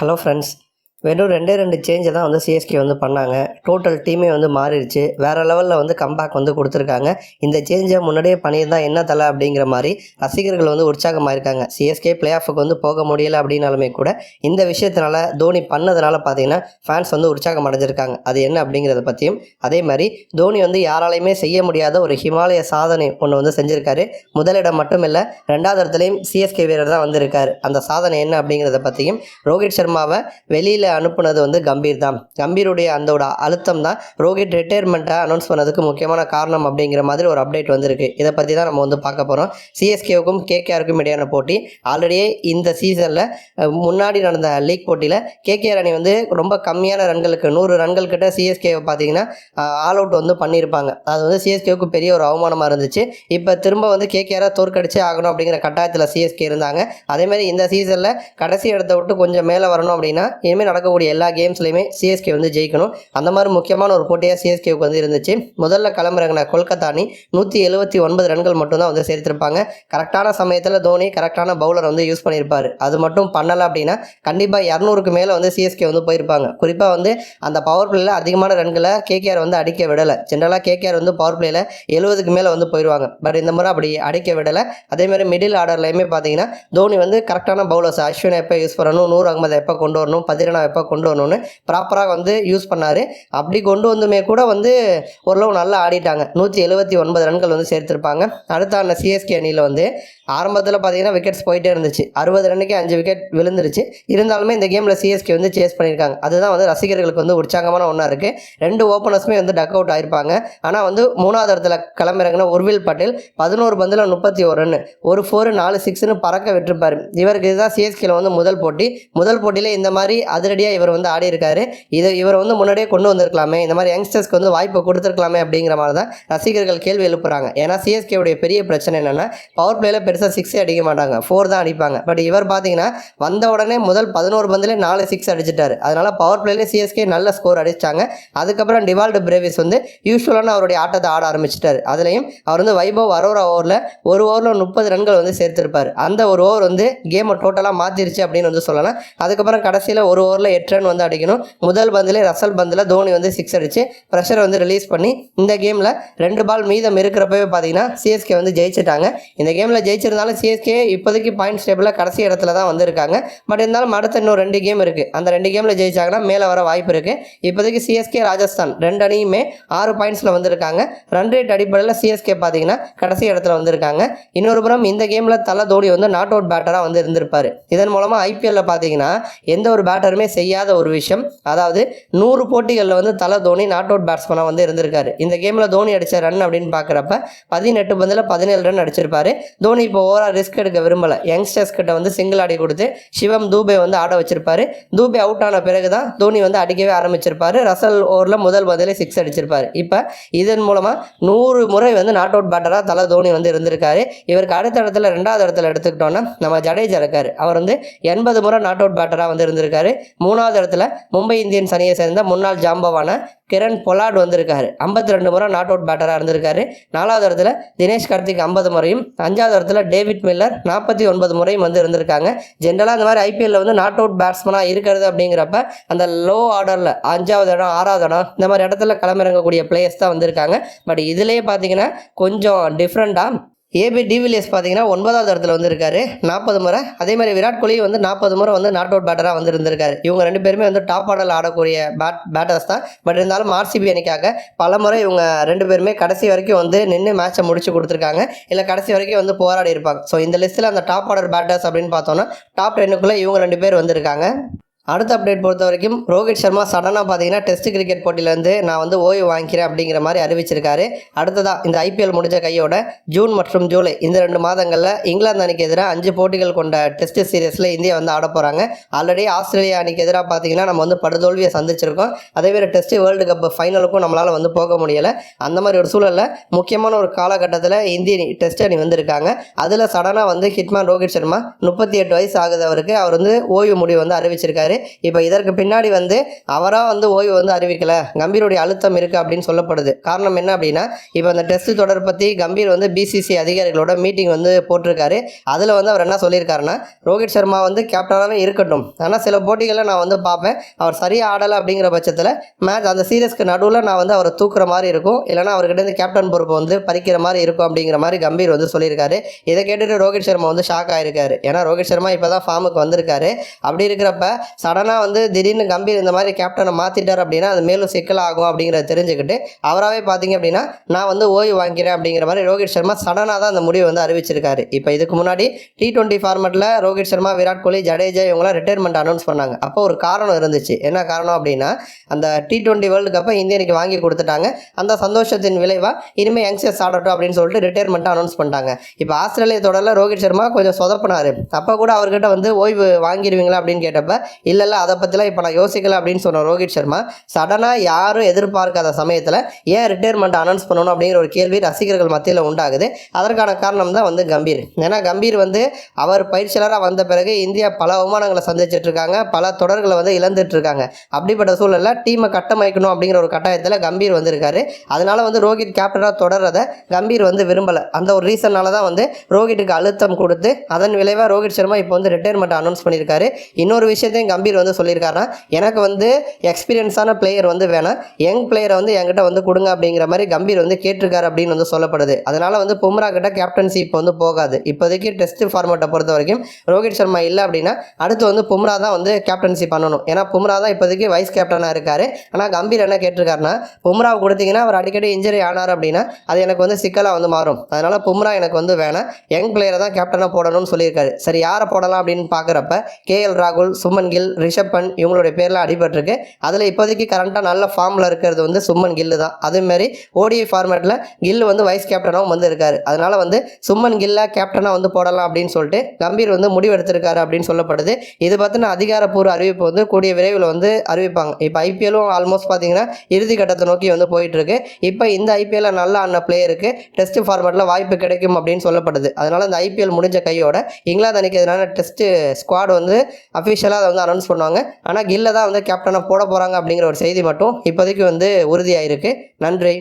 Hello friends வெறும் ரெண்டே ரெண்டு சேஞ்சை தான் வந்து சிஎஸ்கே வந்து பண்ணாங்க. டோட்டல் டீமே வந்து மாறிடுச்சு. வேறு லெவலில் வந்து கம்பேக் வந்து கொடுத்துருக்காங்க. இந்த சேஞ்சை முன்னாடியே பண்ணியிருந்தா என்ன தலை அப்படிங்கிற மாதிரி ரசிகர்கள் வந்து உற்சாகமாக இருக்காங்க சிஎஸ்கே பிளே ஆஃபுக்கு வந்து போக முடியலை அப்படின்னாலுமே கூட இந்த விஷயத்தினால தோனி பண்ணதுனால பார்த்தீங்கன்னா ஃபேன்ஸ் வந்து உற்சாகம் அடைஞ்சிருக்காங்க. அது என்ன அப்படிங்கிறத பற்றியும் அதே மாதிரி தோனி வந்து யாராலையுமே செய்ய முடியாத ஒரு ஹிமாலய சாதனை ஒன்று வந்து செஞ்சுருக்காரு. முதலிடம் மட்டும் இல்லை ரெண்டாவது இடத்துலையும் சிஎஸ்கே வீரர் தான் வந்திருக்காரு. அந்த சாதனை என்ன அப்படிங்கிறத பற்றியும் ரோஹித் சர்மாவை வெளியில் அனுப்புனது வந்து கம்பீர் தான். கம்பீருடைய அந்தோட அழுத்தம் தான் ரோஹித் ரிட்டையர்மெண்ட்டை அனௌன்ஸ் பண்ணதுக்கு முக்கியமான காரணம் அப்படிங்கிற மாதிரி ஒரு அப்டேட் வந்திருக்கு. இதை பற்றி தான் நம்ம வந்து பார்க்க போகிறோம் சிஎஸ்கேவுக்கும் கேகேஆருக்கும் இடையான போட்டி. ஆல்ரெடியே இந்த சீசனில் முன்னாடி நடந்த லீக் போட்டியில் கேகேஆர் அணி வந்து ரொம்ப கம்மியான ரன்களுக்கு நூறு ரன்கள் கிட்ட சிஎஸ்கேவை பார்த்தீங்கன்னா ஆல் அவுட் வந்து பண்ணியிருப்பாங்க. அது வந்து சிஎஸ்கேவுக்கு பெரிய ஒரு அவமானமாக இருந்துச்சு. இப்போ திரும்ப வந்து கேகேஆரை தோற்கடிச்சே ஆகணும் அப்படிங்கிற கட்டாயத்தில் சிஎஸ்கே இருந்தாங்க. அதேமாதிரி இந்த சீசனில் கடைசி இடத்த விட்டு கொஞ்சம் மேலே வரணும் அப்படின்னா இனிமேல் நடக்கக்கூடிய எல்லா கேம்ஸ்லையுமே சிஎஸ்கே வந்து ஜெயிக்கணும். அந்த மாதிரி முக்கியமான ஒரு போட்டியாக சிஎஸ்கேவுக்கு வந்து இருந்துச்சு. முதல்ல கிளம்புறங்கின கொல்கத்தா அணி நூற்றி எழுபத்தி ஒன்பது ரன்கள் மட்டும்தான் வந்து சேர்த்திருப்பாங்க. கரெக்டான சமயத்தில் தோனி கரெக்டான பவுலர் வந்து யூஸ் பண்ணியிருப்பார். அது மட்டும் பண்ணலை அப்படின்னா கண்டிப்பாக இரநூறுக்கு மேலே வந்து சிஎஸ்கே வந்து போயிருப்பாங்க. குறிப்பாக வந்து அந்த பவர் பிளேயில் அதிகமான ரன்களை கேகேஆர் வந்து அடிக்க விடலை. ஜென்ரலாக கேகேஆர் வந்து பவர் பிளேயில் எழுபதுக்கு மேலே வந்து போயிடுவாங்க பட் இந்த முறை அப்படி அடிக்க விடலை. அதேமாதிரி மிடில் ஆர்டர்லையுமே பார்த்தீங்கன்னா தோனி வந்து கரெக்டான பவுலர்ஸ் அஸ்வினை எப்போ யூஸ் பண்ணணும் நூறு அகமதை எப்போ கொண்டு வரணும் பதிரனா எப்போ கொண்டு வரணும்னு ப்ராப்பராக வந்து யூஸ் பண்ணார். அப்படி கொண்டு வந்துமே கூட வந்து ஓரளவு நல்லா ஆடிட்டாங்க. நூற்றி எழுபத்தி ஒன்பது ரன்கள் வந்து சேர்த்துருப்பாங்க. அடுத்த ஆன சிஎஸ்கே அணியில் வந்து ஆரம்பத்தில் பார்த்தீங்கன்னா விக்கெட்ஸ் போயிட்டே இருந்துச்சு. அறுபது ரன்னுக்கே அஞ்சு விக்கெட் விழுந்துருச்சு. இருந்தாலுமே இந்த கேமில் சிஎஸ்கே வந்து சேஸ் பண்ணியிருக்காங்க. அதுதான் வந்து ரசிகர்களுக்கு வந்து உற்சாகமான ஒன்றா இருக்குது ரெண்டு ஓப்பனர்ஸுமே வந்து டக் அவுட் ஆயிருப்பாங்க. ஆனால் வந்து மூணாவது இடத்துல கிளம்பிறங்கின உர்வில் பட்டேல் பதினோரு பந்தில் முப்பத்தி ஒரு ரன் ஒரு ஃபோர் நாலு சிக்ஸ்னு பறக்க விட்டுருப்பார். இவருக்கு இதுதான் சிஎஸ்கேல வந்து முதல் போட்டி. முதல் போட்டியில் இந்த மாதிரி அதிரடி அதிரடியாக இவர் வந்து ஆடி இருக்காரு. இதை இவர் வந்து முன்னாடியே கொண்டு வந்திருக்கலாமே. இந்த மாதிரி யங்ஸ்டர்ஸ்க்கு வந்து வாய்ப்பு கொடுத்துருக்கலாமே அப்படிங்கிற மாதிரி தான் ரசிகர்கள் கேள்வி எழுப்புறாங்க. ஏன்னா சிஎஸ்கேவுடைய பெரிய பிரச்சனை என்னென்னா பவர் பிளேயில் பெருசாக சிக்ஸே அடிக்க மாட்டாங்க. ஃபோர் தான் அடிப்பாங்க. பட் இவர் பார்த்தீங்கன்னா வந்த உடனே முதல் பதினோரு பந்திலே நாலு சிக்ஸ் அடிச்சிட்டாரு. அதனால் பவர் பிளேலே சிஎஸ்கே நல்ல ஸ்கோர் அடிச்சாங்க. அதுக்கப்புறம் டிவால்டு பிரேவிஸ் வந்து யூஸ்வலான அவருடைய ஆட்டத்தை ஆட ஆரம்பிச்சிட்டாரு. அதுலேயும் அவர் வந்து வைபவ் அரோரா ஓவரில் ஒரு ஓவரில் முப்பது ரன்கள் வந்து சேர்த்திருப்பார். அந்த ஒரு ஓவர் வந்து கேமை டோட்டலாக மாற்றிருச்சு அப்படின்னு வந்து சொல்லலாம். அதுக்கப்புறம் கடைசியில் ஒரு ஓவரில் எட்டு ரன் வந்து அடிக்கணும். முதல் பந்திலே ரசல் பந்தில் தோனி வந்து சிக்ஸ் அடிச்சு ப்ரெஷரை வந்து ரிலீஸ் பண்ணி இந்த கேமில் ரெண்டு பால் மீதம் இருக்கிறப்பவே பார்த்தீங்கன்னா சிஎஸ்கே வந்து ஜெயிச்சிட்டாங்க. இந்த கேமில் ஜெயிச்சிருந்தாலும் சிஎஸ்கே இப்போதைக்கு பாயிண்ட்ஸ் டேபிளில் கடைசி இடத்துல தான் வந்திருக்காங்க. பட் இருந்தாலும் அடுத்த இன்னும் ரெண்டு கேம் இருக்குது அந்த ரெண்டு கேமில் ஜெயிச்சாங்கன்னா மேலே வர வாய்ப்பு இருக்குது இப்போதைக்கு சிஎஸ்கே ராஜஸ்தான் ரெண்டு அணியுமே ஆறு பாயிண்ட்ஸில் வந்திருக்காங்க. ரன் ரேட் அடிப்படையில் சிஎஸ்கே பார்த்தீங்கன்னா கடைசி இடத்துல வந்திருக்காங்க. இன்னொரு புறம் இந்த கேமில் தலை தோனி வந்து நாட் அவுட் பேட்டராக வந்து இருந்திருப்பார். இதன் மூலமாக ஐபிஎல்ல பார்த்தீங்கன்னா எந்த ஒரு பேட்டருமே செய்யாத ஒரு விஷயம். அதாவது நூறு போட்டிகளில் வந்து தலை தோனி நாட் அவுட் பேட்ஸ்மனாக வந்து இருந்திருக்காரு. இந்த கேமில் தோனி அடித்த ரன் அப்படின்னு பார்க்குறப்ப பதினெட்டு பந்தில் பதினேழு ரன் அடிச்சிருப்பாரு. தோனி இப்போ ஓவராக ரிஸ்க் எடுக்க விரும்பலை. யங்ஸ்டர்ஸ் கிட்ட வந்து சிங்கிள் ஆடி கொடுத்து சிவம் தூபே வந்து ஆட வச்சிருப்பாரு. தூபே அவுட் ஆன பிறகு தான் தோனி வந்து அடிக்கவே ஆரம்பிச்சிருப்பாரு. ரசல் ஓவரில் முதல் பதிலே சிக்ஸ் அடிச்சிருப்பாரு. இப்போ இதன் மூலமாக நூறு முறை வந்து நாட் அவுட் பேட்டராக தலை தோனி வந்து இருந்திருக்காரு. இவருக்கு அடுத்த இடத்துல ரெண்டாவது இடத்துல எடுத்துக்கிட்டோன்னா நம்ம ஜடேஜா இருக்காரு. அவர் வந்து எண்பது முறை நாட் அவுட் பேட்டராக வந்து இருந்திருக்காரு. மூணாவது இடத்துல மும்பை இந்தியன்ஸ் அணியை சேர்ந்த முன்னாள் ஜாம்பவான கிரண் பொலாட் வந்திருக்காரு. ஐம்பத்தி ரெண்டு முறை நாட் அவுட் பேட்டராக இருந்திருக்காரு. நாலாவது இடத்துல தினேஷ் கார்த்திக் ஐம்பது முறையும் அஞ்சாவது இடத்துல டேவிட் மில்லர் நாற்பத்தி ஒன்பது முறையும் வந்து இருந்திருக்காங்க. ஜென்ரலாக இந்த மாதிரி ஐபிஎல்ல வந்து நாட் அவுட் பேட்ஸ்மனாக இருக்கிறது அப்படிங்கிறப்ப அந்த லோ ஆர்டரில் அஞ்சாவது இடம் ஆறாவது இடம் இந்த மாதிரி இடத்துல களமிறங்கக்கூடிய பிளேயர்ஸ் தான் வந்திருக்காங்க. பட் இதுலேயே பார்த்தீங்கன்னா கொஞ்சம் டிஃப்ரெண்ட்டாக ஏபி டிவிலியர்ஸ் பார்த்தீங்கன்னா ஒன்பதாவது இடத்துல வந்திருக்காரு. நாற்பது முறை. அதே மாதிரி விராட் கோலி வந்து நாற்பது முறை வந்து நாட் அவுட் பேட்டராக வந்து இருந்திருக்காரு இவங்க ரெண்டு பேருமே வந்து டாப் ஆர்டரில் ஆடக்கூடிய பேட் பேட்டர்ஸ் தான். பட் இருந்தாலும் ஆர்சிபி அணிக்காக பல முறை இவங்க ரெண்டு பேருமே கடைசி வரைக்கும் வந்து நின்று மேட்சை முடிச்சு கொடுத்துருக்காங்க. இல்லை கடைசி வரைக்கும் வந்து போராடி இருப்பாங்க. ஸோ இந்த லிஸ்ட்டில் அந்த டாப் ஆர்டர் பேட்டர்ஸ் அப்படின்னு பார்த்தோன்னா டாப் டென்னுக்குள்ளே இவங்க ரெண்டு பேர் வந்திருக்காங்க. அடுத்த அப்டேட் பொறுத்த வரைக்கும் ரோஹித் சர்மா சடனாக பார்த்தீங்கன்னா டெஸ்ட் கிரிக்கெட் போட்டியிலேருந்து நான் வந்து ஓய்வு வாங்கிக்கிறேன் அப்படிங்கிற மாதிரி அறிவிச்சிருக்காரு. அடுத்ததாக இந்த ஐபிஎல் முடிஞ்ச கையோட ஜூன் மற்றும் ஜூலை இந்த ரெண்டு மாதங்களில் இங்கிலாந்து அணிக்கு எதிராக அஞ்சு போட்டிகள் கொண்ட டெஸ்ட் சீரியஸில் இந்தியா வந்து ஆட போகிறாங்க ஆல்ரெடி ஆஸ்திரேலியா அணிக்கு எதிராக பார்த்தீங்கன்னா நம்ம வந்து படுதோல்வியை சந்திச்சிருக்கோம். அதேமாதிரி டெஸ்ட் வேர்ல்டு கப் ஃபைனலுக்கும் நம்மளால் வந்து போக முடியலை. அந்த மாதிரி ஒரு சூழலில் முக்கியமான ஒரு காலகட்டத்தில் இந்திய அணி டெஸ்ட் அணி வந்திருக்காங்க. அதில் சடனாக வந்து ஹிட்மேன் ரோஹித் சர்மா முப்பத்தி எட்டு வயசு ஆகுது அவருக்கு. அவர் வந்து ஓய்வு முடிவு வந்து அறிவிச்சிருக்காரு. சொல்லியிருந்தாரு இப்போ இதற்கு பின்னாடி வந்து அவராக வந்து ஓய்வு வந்து அறிவிக்கல. கம்பீருடைய அழுத்தம் இருக்குது அப்படின்னு சொல்லப்படுது. காரணம் என்ன அப்படின்னா இப்போ அந்த டெஸ்ட் தொடர் பற்றி கம்பீர் வந்து பிசிசி அதிகாரிகளோட மீட்டிங் வந்து போட்டிருக்காரு. அதில் வந்து அவர் என்ன சொல்லியிருக்காருன்னா ரோஹித் சர்மா வந்து கேப்டனாகவே இருக்கட்டும். ஆனால் சில போட்டிகளில் நான் வந்து பார்ப்பேன். அவர் சரியாக ஆடலை அப்படிங்கிற பட்சத்தில் மேட்ச் அந்த சீரியஸ்க்கு நடுவில் நான் வந்து அவரை தூக்குற மாதிரி இருக்கும். இல்லைனா அவர்கிட்ட இருந்து கேப்டன் பொறுப்பை வந்து பறிக்கிற மாதிரி இருக்கும். அப்படிங்கிற மாதிரி கம்பீர் வந்து சொல்லியிருக்காரு. இதை கேட்டுட்டு ரோஹித் சர்மா வந்து ஷாக் ஆயிருக்காரு. ஏன்னா ரோஹித் சர்மா இப்போ தான் ஃபார்முக்கு வந்திருக்காரு. அப்படி இருக்கிறப்ப சடனாக வந்து திடீர்னு கம்பீர் இந்த மாதிரி கேப்டனை மாற்றிட்டார் அப்படின்னா அது மேலும் சிக்கலாகும் அப்படிங்கிறத தெரிஞ்சுக்கிட்டு அவராகவே பார்த்தீங்க அப்படின்னா நான் வந்து ஓய்வு வாங்கிக்கிறேன் அப்படிங்கிற மாதிரி ரோஹித் சர்மா சடனாக தான் அந்த முடிவை வந்து அறிவிச்சிருக்காரு. இப்போ இதுக்கு முன்னாடி டி டுவெண்ட்டி ஃபார்மெட்டில் ரோஹித் சர்மா விராட் கோலி ஜடேஜா இவங்களாம் ரிட்டையர்மெண்ட் அனௌன்ஸ் பண்ணாங்க. அப்போ ஒரு காரணம் இருந்துச்சு. என்ன காரணம் அப்படின்னா அந்த டி டுவெண்ட்டி வேர்ல்டு கப்பை இந்தியனுக்கு வாங்கி கொடுத்துட்டாங்க. அந்த சந்தோஷத்தின் விளைவாக இனிமேல் யங்ஸ்டர்ஸ் ஆடட்டும் அப்படின்னு சொல்லிட்டு ரிட்டையர்மெண்ட்டை அனௌன்ஸ் பண்ணிட்டாங்க. இப்போ ஆஸ்திரேலிய தொடரில் ரோஹித் சர்மா கொஞ்சம் சொதப்பினார். அப்போ கூட அவர்கிட்ட வந்து ஓய்வு வாங்கிடுவீங்களா அப்படின்னு கேட்டப்ப இல்லை இல்லை அதை பற்றிலாம் இப்போ நான் யோசிக்கல அப்படின்னு சொன்ன ரோஹித் சர்மா சடனாக யாரும் எதிர்பார்க்காத சமயத்தில் ஏன் ரிட்டையர்மெண்ட் அனௌன்ஸ் பண்ணணும் அப்படிங்கிற ஒரு கேள்வி ரசிகர்கள் மத்தியில் உண்டாகுது. அதற்கான காரணம் தான் வந்து கம்பீர். ஏன்னா கம்பீர் வந்து அவர் பயிற்சியாளராக வந்த பிறகு இந்தியா பல அவமானங்களை சந்திச்சிட்ருக்காங்க பல தொடர்களை வந்து இழந்துட்டுருக்காங்க அப்படிப்பட்ட சூழலில் டீமை கட்டமைக்கணும் அப்படிங்கிற ஒரு கட்டாயத்தில் கம்பீர் வந்திருக்காரு. அதனால் வந்து ரோஹித் கேப்டனாக தொடர்றதை கம்பீர் வந்து விரும்பலை. அந்த ஒரு ரீசனால தான் வந்து ரோஹித்துக்கு அழுத்தம் கொடுத்து அதன் விளைவாக ரோஹித் சர்மா இப்போ வந்து ரிட்டையர்மெண்ட் அனௌன்ஸ் பண்ணியிருக்காரு இன்னொரு விஷயத்தையும் கம்பீர் வந்து சொல்லியிருக்காருன்னா எனக்கு வந்து எக்ஸ்பீரியன்ஸான பிளேயர் வந்து வேணாம். யங் பிளேயரை வந்து என்கிட்ட வந்து கொடுங்க அப்படிங்கிற மாதிரி கம்பீர் வந்து கேட்டிருக்காரு அப்படின்னு வந்து சொல்லப்படுது. அதனால் வந்து பும்ரா கிட்ட கேப்டன்சி இப்போ வந்து போகாது. இப்போதைக்கு டெஸ்ட் ஃபார்மேட்டை பொறுத்த வரைக்கும் ரோஹித் சர்மா இல்லை அப்படின்னா அடுத்து வந்து பும்ரா தான் வந்து கேப்டன்சி பண்ணணும். ஏன்னா பும்ரா தான் இப்போதைக்கு வைஸ் கேப்டனாக இருக்காரு. ஆனால் கம்பீர் என்ன கேட்டிருக்காருன்னா பும்ராவை கொடுத்தீங்கன்னா அவர் அடிக்கடி இன்ஜரி ஆனார் அப்படின்னா அது எனக்கு வந்து சிக்கலாக வந்து மாறும். அதனால் பும்ரா எனக்கு வந்து வேணாம். யங் பிளேயரை தான் கேப்டனாக போடணும்னு சொல்லியிருக்காரு. சரி யாரை போடலாம் அப்படின்னு பார்க்குறப்ப கேஎல் ராகுல் சுமன் கில் ரிஷப் பண்ட் இவங்களுடைய பேரில் அடிபட்டிருக்கு. அதில் இப்போதைக்கு கரண்ட்டாக நல்ல ஃபார்மில் இருக்கிறது வந்து சும்மன் கில்லு தான். அதேமாரி ஓடிஐ ஃபார்மேட்டில் கில்லு வந்து வைஸ் கேப்டனாகவும் வந்து இருக்காரு. அதனால் வந்து சும்மன் கில்லா கேப்டனாக வந்து போடலாம் அப்படின்னு சொல்லிட்டு கம்பீர் வந்து முடிவெடுத்திருக்காரு அப்படின்னு சொல்லப்படுது. இது பற்றின அதிகாரப்பூர்வ அறிவிப்பு வந்து கூடிய விரைவில் வந்து அறிவிப்பாங்க. இப்போ ஐபிஎல்லும் ஆல்மோஸ்ட் பார்த்தீங்கன்னா இறுதி கட்டத்தை நோக்கி வந்து போயிட்டுருக்கு. இப்போ இந்த ஐபிஎல்ல நல்ல ஆன பிளேயருக்கு டெஸ்ட் ஃபார்மேட்டில் வாய்ப்பு கிடைக்கும் அப்படின்னு சொல்லப்படுது. அதனால் இந்த ஐபிஎல் முடிஞ்ச கையோட இங்கிலாந்து அணிக்கு எதிரான டெஸ்ட் ஸ்குவாட் வந்து அஃபிஷியலாக அதை வந்து அனௌன்ஸ் பண்ணுவாங்க ஆனால் கில்ல தான் வந்து கேப்டனாக போட போகிறாங்க அப்படிங்கிற ஒரு செய்தி மட்டும் இப்போதைக்கு வந்து உறுதியாயிருக்கு. நன்றி.